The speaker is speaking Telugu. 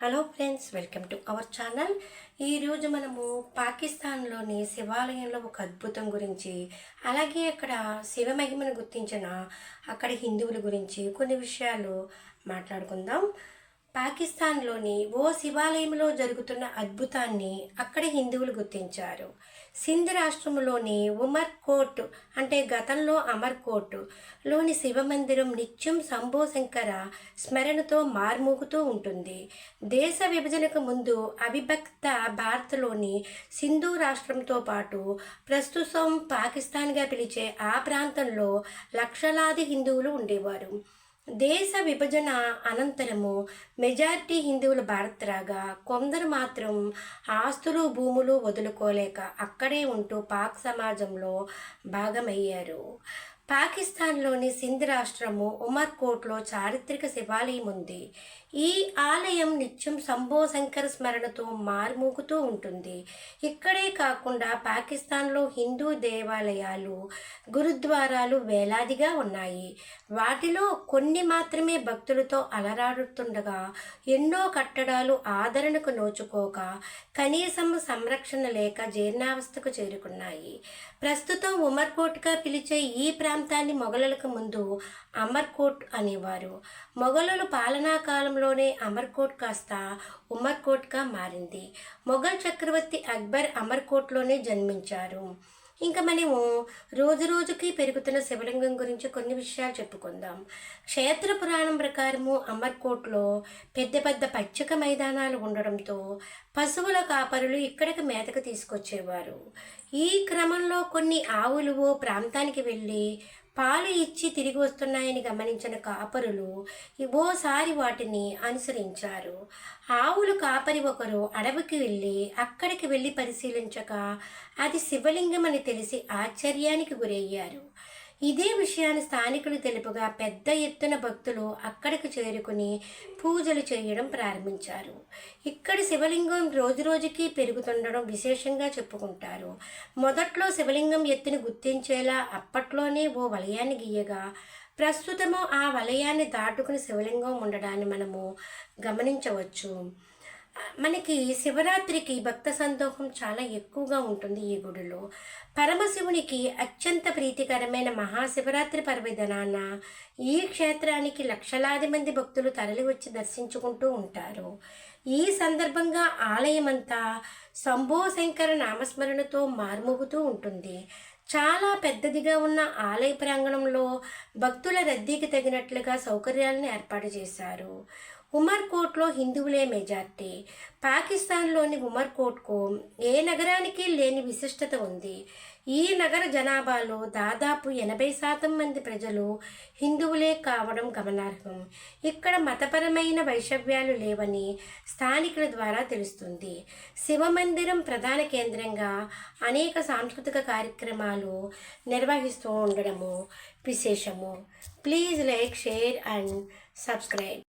Hello friends welcome to our channel. ఈరోజు మనము పాకిస్తాన్లోని శివాలయంలో ఒక అద్భుతం గురించి అలాగే అక్కడ శివ మహిమను గుర్తించిన అక్కడ హిందువుల గురించి కొన్ని విషయాలు మాట్లాడుకుందాం. పాకిస్తాన్లోని ఓ శివాలయంలో జరుగుతున్న అద్భుతాన్ని అక్కడ హిందువులు గుర్తించారు. సింధ్ రాష్ట్రంలోని ఉమర్ కోట్ అంటే గతంలో అమర్ కోట్లోని శివ మందిరం నిత్యం శంభో శంకర స్మరణతో మార్మూగుతూ ఉంటుంది. దేశ విభజనకు ముందు అవిభక్త భారత్లోని సింధు రాష్ట్రంతో పాటు ప్రస్తుతం పాకిస్తాన్గా పిలిచే ఆ ప్రాంతంలో లక్షలాది హిందువులు ఉండేవారు. దేశ విభజన అనంతరము మెజారిటీ హిందువులు భారత్ రాగా కొందరు మాత్రం ఆస్తులు భూములు వదులుకోలేక అక్కడే ఉంటూ పాక్ సమాజంలో భాగమయ్యారు. పాకిస్తాన్లోని సింధ్ రాష్ట్రము ఉమర్కోట్లో చారిత్రక శివాలయం ఉంది ఈ ఆలయం నిత్యం శంభో శంకర స్మరణతో మార్మూగుతూ ఉంటుంది. ఇక్కడే కాకుండా పాకిస్తాన్లో హిందూ దేవాలయాలు గురుద్వారాలు వేలాదిగా ఉన్నాయి. వాటిలో కొన్ని మాత్రమే భక్తులతో అలరాడుతుండగా ఎన్నో కట్టడాలు ఆదరణకు నోచుకోక కనీసం సంరక్షణ లేక జీర్ణావస్థకు చేరుకున్నాయి. ప్రస్తుతం ఉమర్కోట్గా పిలిచే ఈ ప్రాంతం ప్రాంతాన్ని మొఘలులకు ముందు అమర్కోట్ అనేవారు. మొఘలుల పాలనా కాలంలోనే అమర్కోట్ కాస్త ఉమర్కోట్గా మారింది. మొఘల్ చక్రవర్తి అక్బర్ అమర్కోట్లోనే జన్మించారు. ఇంకా మనము రోజు రోజుకి పెరుగుతున్న శివలింగం గురించి కొన్ని విషయాలు చెప్పుకుందాం. క్షేత్ర పురాణం ప్రకారము అమర్కోట్లో పెద్ద పెద్ద పచ్చిక మైదానాలు ఉండడంతో పశువుల కాపరులు ఇక్కడికి మేతకు తీసుకొచ్చేవారు. ఈ క్రమంలో కొన్ని ఆవులు ఓ ప్రాంతానికి వెళ్ళి పాలు ఇచ్చి తిరిగి వస్తున్నాయని గమనించిన కాపరులు ఓసారి వాటిని అనుసరించారు. ఆవులు కాపరి ఒకరు అడవికి వెళ్ళి అక్కడికి వెళ్ళి పరిశీలించక అది శివలింగం అని తెలిసి ఆశ్చర్యానికి గురయ్యారు. ఇదే విషయాన్ని స్థానికులు తెలుపగా పెద్ద ఎత్తున భక్తులు అక్కడికి చేరుకుని పూజలు చేయడం ప్రారంభించారు. ఇక్కడి శివలింగం రోజు రోజుకి పెరుగుతుండడం విశేషంగా చెప్పుకుంటారు. మొదట్లో శివలింగం ఎత్తుని గుర్తించేలా అప్పట్లోనే ఓ వలయాన్ని గీయగా ప్రస్తుతము ఆ వలయాన్ని దాటుకుని శివలింగం ఉండడాన్ని మనము గమనించవచ్చు. మనకి శివరాత్రికి భక్త సంతోషం చాలా ఎక్కువగా ఉంటుంది ఈ గుడిలో. పరమశివునికి అత్యంత ప్రీతికరమైన మహాశివరాత్రి పర్వదినాన ఈ క్షేత్రానికి లక్షలాది మంది భక్తులు తరలివచ్చి దర్శించుకుంటూ ఉంటారు. ఈ సందర్భంగా ఆలయమంతా శంభో శంకర నామస్మరణతో మార్మోగుతూ ఉంటుంది. చాలా పెద్దదిగా ఉన్న ఆలయ ప్రాంగణంలో భక్తుల రద్దీకి తగినట్లుగా సౌకర్యాలను ఏర్పాటు చేశారు. ఉమర్కోట్లో హిందువులే మెజార్టీ. పాకిస్తాన్లోని ఉమర్కోట్కు ఏ నగరానికి లేని విశిష్టత ఉంది. ఈ నగర జనాభాలో దాదాపు ఎనభై శాతం మంది ప్రజలు హిందువులే కావడం గమనార్హం. ఇక్కడ మతపరమైన వైషవ్యాలు లేవని స్థానికుల ద్వారా తెలుస్తుంది. శివ మందిరం ప్రధాన కేంద్రంగా అనేక సాంస్కృతిక కార్యక్రమాలు నిర్వహిస్తూ ఉండడము విశేషము. Please like share and subscribe.